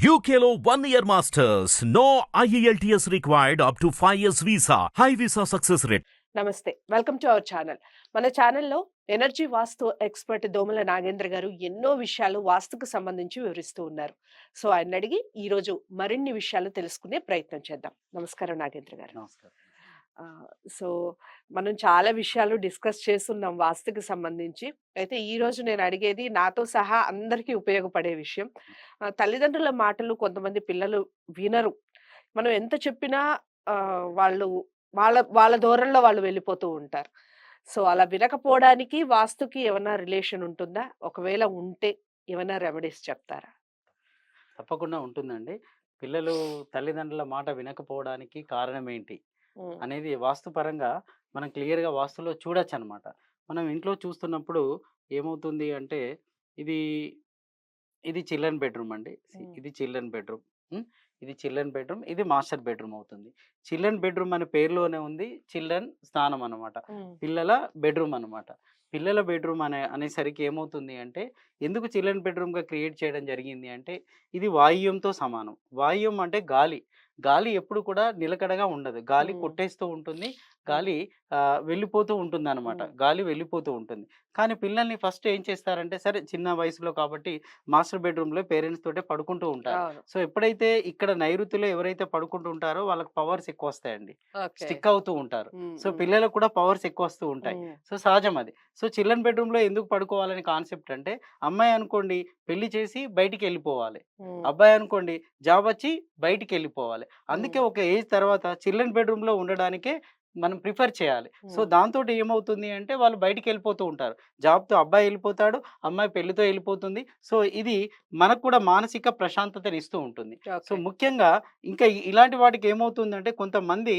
One year masters. No E IELTS required up to 5 years visa. High visa success rate. నమస్తే welcome to our channel మన ఛానల్లో energy వాస్తు expert దోమల నాగేంద్ర గారు ఎన్నో విషయాలు వాస్తుకు సంబంధించి వివరిస్తూ ఉన్నారు సో ఆయన అడిగి ఈ రోజు మరిన్ని విషయాలు తెలుసుకునే ప్రయత్నం చేద్దాం నమస్కారం నాగేంద్ర గారు నమస్కారం సో మనం చాలా విషయాలు డిస్కస్ చేస్తున్నాం వాస్తుకి సంబంధించి. అయితే ఈ రోజు నేను అడిగేది నాతో సహా అందరికీ ఉపయోగపడే విషయం. తల్లిదండ్రుల మాటలు కొంతమంది పిల్లలు వినరు. మనం ఎంత చెప్పినా వాళ్ళు వాళ్ళ వాళ్ళ దూరంలో వాళ్ళు వెళ్ళిపోతూ ఉంటారు. సో అలా వినకపోవడానికి వాస్తుకి ఏమైనా రిలేషన్ ఉంటుందా? ఒకవేళ ఉంటే ఏమైనా రెమెడీస్ చెప్తారా? తప్పకుండా ఉంటుందండి. పిల్లలు తల్లిదండ్రుల మాట వినకపోవడానికి కారణం ఏంటి? అనేది వాస్తుపరంగా మనం క్లియర్గా వాస్తులో చూడొచ్చు అనమాట మనం ఇంట్లో చూస్తున్నప్పుడు ఏమవుతుంది అంటే ఇది ఇది చిల్డ్రన్ బెడ్రూమ్ అండి. ఇది చిల్డ్రన్ బెడ్రూమ్. ఇది చిల్డ్రన్ బెడ్రూమ్ ఇది మాస్టర్ బెడ్రూమ్ అవుతుంది. చిల్డ్రన్ బెడ్రూమ్ అనే పేరులోనే ఉంది చిల్డ్రన్ స్నానం అన్నమాట ఉమ్, పిల్లల బెడ్రూమ్ అన్నమాట పిల్లల బెడ్రూమ్ అనే అనేసరికి ఏమవుతుంది అంటే ఎందుకు చిల్డ్రన్ బెడ్రూమ్గా క్రియేట్ చేయడం జరిగింది అంటే ఇది వాయువ్యంతో సమానం. వాయువ్యం అంటే గాలి. గాలి ఎప్పుడు కూడా నిలకడగా ఉండదు. గాలి. కొట్టేస్తూ ఉంటుంది. గాలి వెళ్ళిపోతూ ఉంటుంది అనమాట. గాలి వెళ్ళిపోతూ ఉంటుంది. కానీ పిల్లల్ని ఫస్ట్ ఏం చేస్తారంటే సరే చిన్న వయసులో కాబట్టి మాస్టర్ బెడ్రూమ్లో పేరెంట్స్ తోటే పడుకుంటూ ఉంటారు. సో ఎప్పుడైతే ఇక్కడ నైరుతిలో ఎవరైతే పడుకుంటూ ఉంటారో వాళ్ళకి పవర్స్ ఎక్కువ వస్తాయండి స్టిక్ అవుతూ ఉంటారు. సో పిల్లలకు కూడా పవర్స్ ఎక్కువ వస్తూ ఉంటాయి సో సహజం అది. సో చిల్డ్రన్ బెడ్రూమ్లో ఎందుకు పడుకోవాలని కాన్సెప్ట్ అంటే అమ్మాయి అనుకోండి పెళ్ళి చేసి బయటికి వెళ్ళిపోవాలి. అబ్బాయి అనుకోండి జాబ్ వచ్చి బయటికి వెళ్ళిపోవాలి. అందుకే ఒక ఏజ్ తర్వాత చిల్డ్రన్ బెడ్రూమ్లో ఉండడానికే మనం ప్రిఫర్ చేయాలి. సో దాంతో ఏమవుతుంది అంటే వాళ్ళు బయటికి వెళ్ళిపోతూ ఉంటారు. జాబ్తో అబ్బాయి వెళ్ళిపోతాడు అమ్మాయి పెళ్ళితో వెళ్ళిపోతుంది. సో ఇది మనకు కూడా మానసిక ప్రశాంతతని ఇస్తూ ఉంటుంది. సో. ముఖ్యంగా ఇంకా ఇలాంటి వాటికి ఏమవుతుందంటే కొంతమంది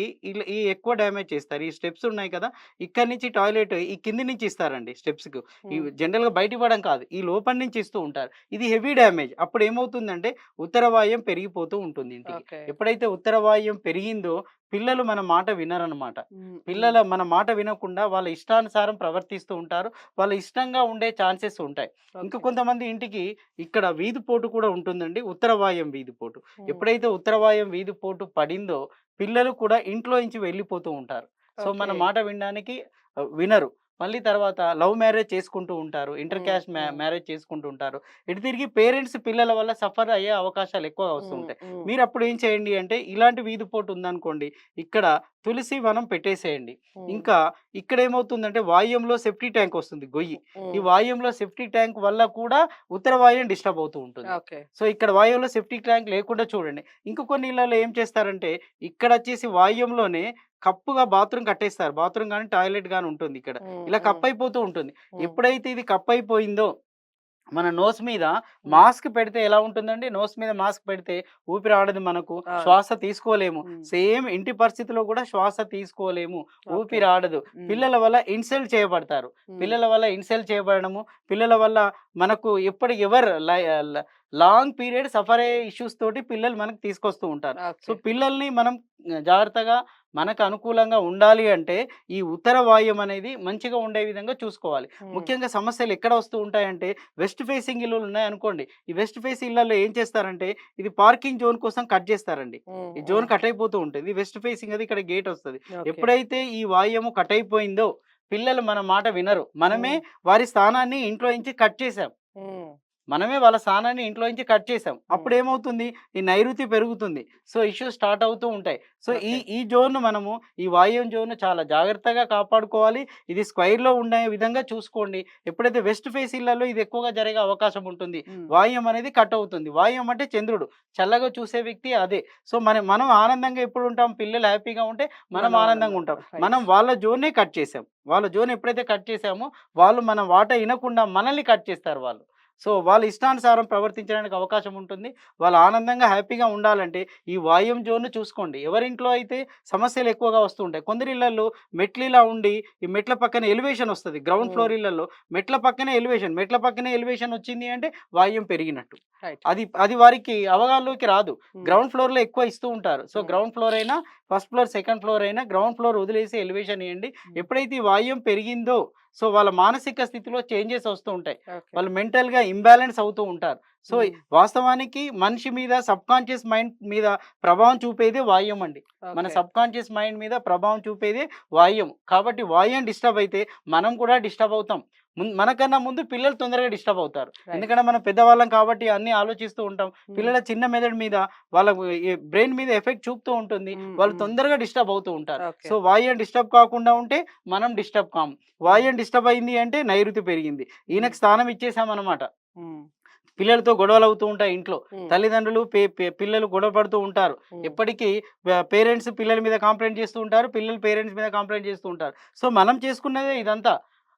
ఈ ఎక్కువ డ్యామేజ్ చేస్తారు. ఈ స్టెప్స్ ఉన్నాయి కదా ఇక్కడ నుంచి టాయిలెట్ ఈ కింది నుంచి ఇస్తారండి స్టెప్స్కు ఈ ఉమ్, జనరల్గా బయట ఇవ్వడం కాదు ఈ లోపల నుంచి ఇస్తూ ఉంటారు. ఇది హెవీ డ్యామేజ్. అప్పుడు ఏమవుతుందంటే ఉత్తర వాయుం పెరిగిపోతూ ఉంటుంది ఇంటికి. ఎప్పుడైతే ఉత్తర వాయుం పెరిగిందో పిల్లలు మన మాట వినరనమాట పిల్లల మన మాట వినకుండా వాళ్ళ ఇష్టానుసారం ప్రవర్తిస్తూ ఉంటారు. వాళ్ళ ఇష్టంగా ఉండే ఛాన్సెస్ ఉంటాయి. ఇంకా. కొంతమంది ఇంటికి ఇక్కడ వీధి పోటు కూడా ఉంటుందండి. ఉత్తరవాయం వీధి పోటు. ఎప్పుడైతే ఉత్తరవాయం వీధి పోటు పడిందో పిల్లలు కూడా ఇంట్లో నుంచి వెళ్ళిపోతూ ఉంటారు. సో మన. మాట వినడానికి వినరు. మళ్ళీ తర్వాత లవ్ మ్యారేజ్ చేసుకుంటూ ఉంటారు. Inter caste. మ్యారేజ్ చేసుకుంటూ ఉంటారు. ఇటు తిరిగి పేరెంట్స్ పిల్లల వల్ల సఫర్ అయ్యే అవకాశాలు ఎక్కువ వస్తూ ఉమ్, ఉంటాయి. ఉమ్, మీరు అప్పుడు ఏం చేయండి అంటే ఇలాంటి వీధి పోటు ఉందనుకోండి ఇక్కడ తులసి వనం పెట్టేసేయండి. ఇంకా ఇక్కడ ఏమవుతుందంటే వాయుంలో సెఫ్టీ ట్యాంక్ వస్తుంది గొయ్యి. ఈ వాయుంలో సెఫ్టీ ట్యాంక్ వల్ల కూడా ఉత్తర వాయుం డిస్టర్బ్ అవుతూ ఉంటుంది. సో ఇక్కడ వాయువులో సెఫ్టీ ట్యాంక్ లేకుండా చూడండి. ఇంకా కొన్ని ఇళ్ళలో ఏం చేస్తారంటే ఇక్కడ వచ్చేసి వాయుంలోనే కప్పుగా బాత్రూమ్ కట్టేస్తారు. బాత్రూమ్ కానీ టాయిలెట్ కానీ ఉంటుంది ఇక్కడ. ఇలా కప్ అయిపోతూ ఉంటుంది. ఎప్పుడైతే ఇది కప్ అయిపోయిందో మన నోస్ మీద మాస్క్ పెడితే ఎలా ఉంటుందండి? నోస్ మీద మాస్క్ పెడితే ఊపిరి ఆడదు మనకు. శ్వాస తీసుకోలేము. సేమ్ ఇంటి పరిస్థితిలో కూడా శ్వాస తీసుకోలేము. ఊపిరి ఆడదు. పిల్లల వల్ల ఇన్సల్ట్ చేయబడతారు. పిల్లల వల్ల ఇన్సల్ట్ చేయబడము. పిల్లల వల్ల మనకు ఎప్పటి ఎవర్ లాంగ్ పీరియడ్ సఫర్ అయ్యే ఇష్యూస్ తోటి పిల్లలు మనకు తీసుకొస్తూ ఉంటారు. సో. పిల్లల్ని మనం జాగ్రత్తగా మనకు అనుకూలంగా ఉండాలి అంటే ఈ ఉత్తర వాయుం అనేది మంచిగా ఉండే విధంగా చూసుకోవాలి. ముఖ్యంగా సమస్యలు ఎక్కడ వస్తూ ఉంటాయంటే వెస్ట్ ఫేసింగ్ ఇల్లులు ఉన్నాయనుకోండి ఈ వెస్ట్ ఫేసింగ్ ఇళ్ళలో ఏం చేస్తారంటే ఇది పార్కింగ్ జోన్ కోసం కట్ చేస్తారండి. ఈ జోన్ కట్ అయిపోతూ ఉంటుంది. వెస్ట్ ఫేసింగ్ అది ఇక్కడ గేట్ వస్తుంది. ఎప్పుడైతే ఈ వాయుము కట్ అయిపోయిందో పిల్లలు మన మాట వినరు. మనమే వారి స్థానాన్ని ఇంట్లో నుంచి కట్ చేసాం. మనమే వాళ్ళ స్థానాన్ని ఇంట్లో నుంచి కట్ చేసాం. అప్పుడు ఏమవుతుంది ఈ నైరుతి పెరుగుతుంది. సో ఇష్యూస్ స్టార్ట్ అవుతూ ఉంటాయి. సో ఈ. ఈ జోన్ మనము ఈ వాయుం జోన్ చాలా జాగ్రత్తగా కాపాడుకోవాలి. ఇది స్క్వైర్లో ఉండే విధంగా చూసుకోండి. ఎప్పుడైతే వెస్ట్ ఫేస్ ఇళ్ళలో ఇది ఎక్కువగా జరిగే అవకాశం ఉంటుంది వాయుం అనేది కట్ అవుతుంది. వాయుం అంటే చంద్రుడు. చల్లగా చూసే వ్యక్తి అదే. సో మనం మనం ఆనందంగా ఎప్పుడు ఉంటాం? పిల్లలు హ్యాపీగా ఉంటే మనం ఆనందంగా ఉంటాం. మనం వాళ్ళ జోన్నే కట్ చేసాం. వాళ్ళ జోన్ ఎప్పుడైతే కట్ చేసామో వాళ్ళు మన వాట వినకుండా మనల్ని కట్ చేస్తారు వాళ్ళు. సో వాళ్ళ ఇష్టానుసారం ప్రవర్తించడానికి అవకాశం ఉంటుంది. వాళ్ళు ఆనందంగా హ్యాపీగా ఉండాలంటే ఈ వాయుం జోన్ చూసుకోండి. ఎవరింట్లో అయితే సమస్యలు ఎక్కువగా వస్తూ ఉంటాయి. కొందరి ఇళ్ళలో మెట్లు ఇలా ఉండి ఈ మెట్ల పక్కన ఎలివేషన్ వస్తుంది. గ్రౌండ్. ఫ్లోర్ ఇళ్ళలో మెట్ల పక్కనే ఎలివేషన్ మెట్ల పక్కనే ఎలివేషన్ వచ్చింది అంటే వాయుం పెరిగినట్టు. అది అది వారికి అవగాహనలోకి రాదు. గ్రౌండ్ ఫ్లోర్లో ఎక్కువ ఇస్తూ ఉంటారు. సో. గ్రౌండ్ ఫ్లోర్ అయినా ఫస్ట్ ఫ్లోర్ సెకండ్ ఫ్లోర్ అయినా గ్రౌండ్ ఫ్లోర్ వదిలేసి ఎలివేషన్ ఇవ్వండి ఎప్పుడైతే ఈ వాయుం పెరిగిందో సో వాళ్ళ మానసిక స్థితిలో చేంజెస్ వస్తూ ఉంటాయి. వాళ్ళు మెంటల్గా ఇంబ్యాలెన్స్ అవుతూ ఉంటారు సో. వాస్తవానికి మనిషి మీద సబ్ కాన్షియస్ మైండ్ మీద ప్రభావం చూపేది వాయుం అండి మన. సబ్ కాన్షియస్ మైండ్ మీద ప్రభావం చూపేది వాయుం కాబట్టి వాయుం డిస్టర్బ్ అయితే మనం కూడా డిస్టర్బ్ అవుతాం మనకన్నా ముందు పిల్లలు తొందరగా డిస్టర్బ్ అవుతారు. ఎందుకంటే మనం పెద్దవాళ్ళం కాబట్టి అన్ని ఆలోచిస్తూ ఉంటాం. పిల్లల చిన్న మెదడు మీద వాళ్ళ బ్రెయిన్ మీద ఎఫెక్ట్ చూపుతూ ఉంటుంది వాళ్ళు. తొందరగా డిస్టర్బ్ అవుతూ ఉంటారు. సో వాయుం డిస్టర్బ్ కాకుండా ఉంటే మనం డిస్టర్బ్ కాము వాయుం డిస్టర్బ్ అయింది అంటే నైరుతి పెరిగింది ఈయనకు స్థానం ఇచ్చేసామన్నమాట మ్మ్. పిల్లలతో గొడవలు అవుతూ ఉంటాయి ఇంట్లో. తల్లిదండ్రులు పిల్లలు గొడవ పడుతూ ఉంటారు. ఎప్పటికీ పేరెంట్స్ పిల్లల మీద కంప్లైంట్ చేస్తూ ఉంటారు పిల్లలు పేరెంట్స్ మీద కంప్లైంట్ చేస్తూ ఉంటారు సో మనం చేసుకున్నదే ఇదంతా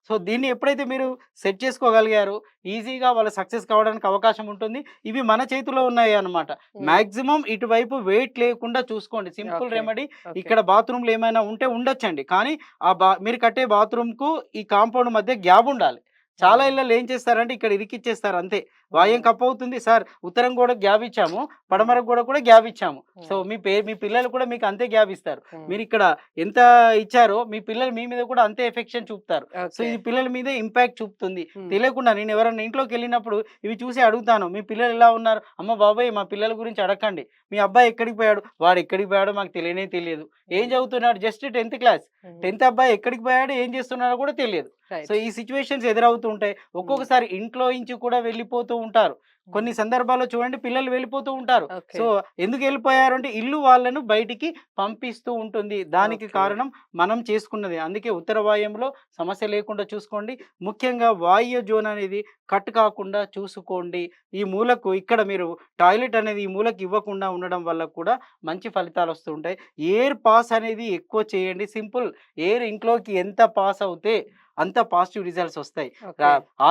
సో దీన్ని ఎప్పుడైతే మీరు సెట్ చేసుకోగలిగారో ఈజీగా వాళ్ళు సక్సెస్ కావడానికి అవకాశం ఉంటుంది ఇవి మన చేతిలో ఉన్నాయి అన్నమాట మ్మ్. మాక్సిమం ఇటువైపు వెయిట్ లేకుండా చూసుకోండి సింపుల్. రెమెడీ. ఇక్కడ బాత్రూమ్లు ఏమైనా ఉంటే ఉండొచ్చండి కానీ ఆ బా మీరు కట్టే బాత్రూమ్కు ఈ కాంపౌండ్ మధ్య గ్యాప్ ఉండాలి చాలా. ఇళ్ళలో ఏం చేస్తారంటే ఇక్కడ ఇరికిచ్చేస్తారు అంతే వాయం కప్ అవుతుంది సార్. ఉత్తరం కూడా గ్యాప్ ఇచ్చాము పడమర కూడా కూడా గ్యాప్ ఇచ్చాము సో మీ పే మీ పిల్లలు కూడా మీకు అంతే గ్యాప్ ఇస్తారు. మీరు ఇక్కడ ఎంత ఇచ్చారో మీ పిల్లలు మీ మీద కూడా అంతే ఎఫెక్షన్ చూపుతారు. సో. ఇది పిల్లల మీద ఇంపాక్ట్ చూపుతుంది. తెలియకుండా నేను ఎవరైనా ఇంట్లోకి వెళ్ళినప్పుడు ఇవి చూసి అడుగుతాను మీ పిల్లలు ఎలా ఉన్నారు? అమ్మ బాబాయ్ మా పిల్లల గురించి అడగండి మీ అబ్బాయి ఎక్కడికి పోయాడు? వాడు ఎక్కడికి పోయాడో మాకు తెలియనే తెలియదు. ఏం చదువుతున్నాడు? Just tenth class. టెన్త్ అబ్బాయి ఎక్కడికి పోయాడు? ఏం చేస్తున్నాడో కూడా తెలియదు. సో ఈ సిచ్యువేషన్స్ ఎదురవుతూ ఉంటాయి. ఒక్కొక్కసారి ఇంట్లో నుంచి కూడా వెళ్ళిపోతూ ఉంటారు. కొన్ని సందర్భాల్లో చూడండి పిల్లలు వెళ్ళిపోతూ ఉంటారు. సో ఎందుకు వెళ్ళిపోయారు అంటే ఇల్లు వాళ్ళను బయటికి పంపిస్తూ ఉంటుంది. దానికి. కారణం మనం చేసుకున్నది. అందుకే ఉత్తర వాయుంలో సమస్య లేకుండా చూసుకోండి. ముఖ్యంగా వాయు జోన్ అనేది కట్ కాకుండా చూసుకోండి. ఈ మూలకు ఇక్కడ మీరు టాయిలెట్ అనేది ఈ మూలకు ఇవ్వకుండా ఉండడం వల్ల కూడా మంచి ఫలితాలు వస్తూ ఉంటాయి. ఎయిర్ పాస్ అనేది ఎక్కువ చేయండి. సింపుల్. ఎయిర్ ఇంట్లోకి ఎంత పాస్ అవుతే అంత పాజిటివ్ రిజల్ట్స్ వస్తాయి.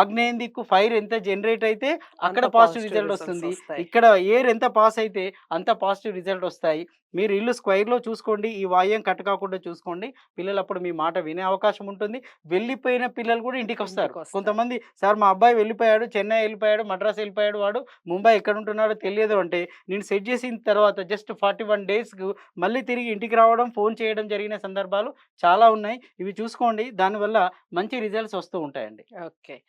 ఆగ్నేయం దిక్కు ఫైర్ ఎంత జనరేట్ అయితే అక్కడ పాజిటివ్ రిజల్ట్ వస్తుంది. ఇక్కడ ఎయిర్ ఎంత పాస్ అయితే అంత పాజిటివ్ రిజల్ట్ వస్తాయి. మీరు ఇల్లు స్క్వైర్లో చూసుకోండి ఈ వాయం కట్ కాకుండా చూసుకోండి. పిల్లలు అప్పుడు మీ మాట వినే అవకాశం ఉంటుంది. వెళ్ళిపోయిన పిల్లలు కూడా ఇంటికి వస్తారు. ఇంటికి వస్తారు. కొంతమంది సార్ మా అబ్బాయి వెళ్ళిపోయాడు చెన్నై వెళ్ళిపోయాడు మద్రాస్ వెళ్ళిపోయాడు వాడు ముంబై ఎక్కడ ఉంటున్నాడో తెలియదు అంటే నేను సెట్ చేసిన తర్వాత జస్ట్ ఫార్టీ వన్ డేస్కు మళ్ళీ తిరిగి ఇంటికి రావడం ఫోన్ చేయడం జరిగిన సందర్భాలు చాలా ఉన్నాయి. ఇవి చూసుకోండి. దానివల్ల మంచి రిజల్ట్స్ వస్తూ ఉంటాయండి. ఓకే.